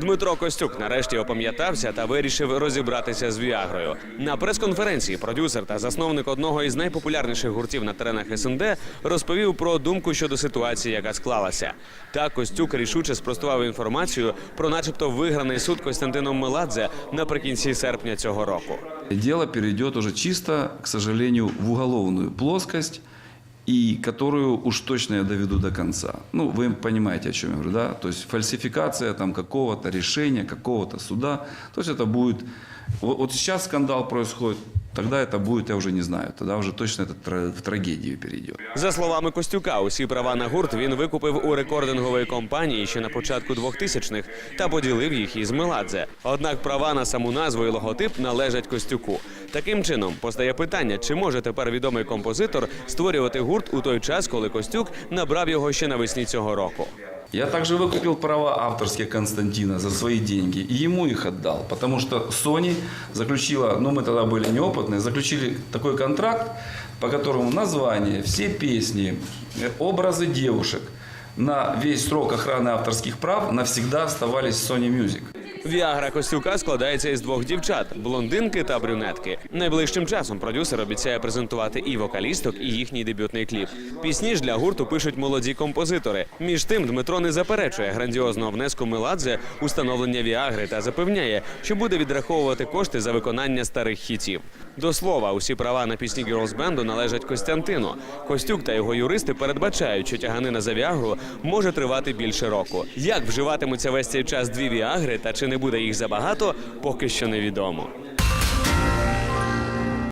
Дмитро Костюк нарешті опам'ятався та вирішив розібратися з Віагрою. На прес-конференції продюсер та засновник одного із найпопулярніших гуртів на теренах СНД розповів про думку щодо ситуації, яка склалася. Та Костюк рішуче спростував інформацію про, начебто, виграний суд Костянтином Меладзе наприкінці серпня цього року. Дело перейдет уже чисто, к сожалению, в уголовную плоскость, и которую уж точно я доведу до конца. Ну, вы понимаете, о чем я говорю, да? То есть фальсификация там какого-то решения, какого-то суда. То есть это будет... Вот, вот сейчас скандал происходит, тогда это будет, я уже не знаю, тогда уже точно это в трагедию перейдет. За словами Костюка, усі права на гурт він викупив у рекордингової компанії ще на початку 2000-х та поділив їх із Меладзе. Однак права на саму назву і логотип належать Костюку. Таким чином постає питання, чи може тепер відомий композитор створювати гурт у той час, коли Костюк набрав його ще навесні цього року. Я также выкупил права авторские Константина за свои деньги и ему их отдал, потому что Sony заключила, ну мы тогда были неопытные, заключили такой контракт, по которому название, все песни, э, образы девушек на весь срок охраны авторских прав навсегда оставались в Sony Music. Віагра Костюка складається із двох дівчат блондинки та брюнетки. Найближчим часом продюсер обіцяє презентувати і вокалісток, і їхній дебютний кліп. Пісні ж для гурту пишуть молоді композитори. Між тим Дмитро не заперечує грандіозного внеску Меладзе у становлення Віагри та запевняє, що буде відраховувати кошти за виконання старих хітів. До слова, усі права на пісні Girls Band належать Костянтину. Костюк та його юристи передбачають, що тяганина за Віагру може тривати більше року. Як вживатимуться весь цей час дві Віагри та чи не буде їх забагато, поки що невідомо.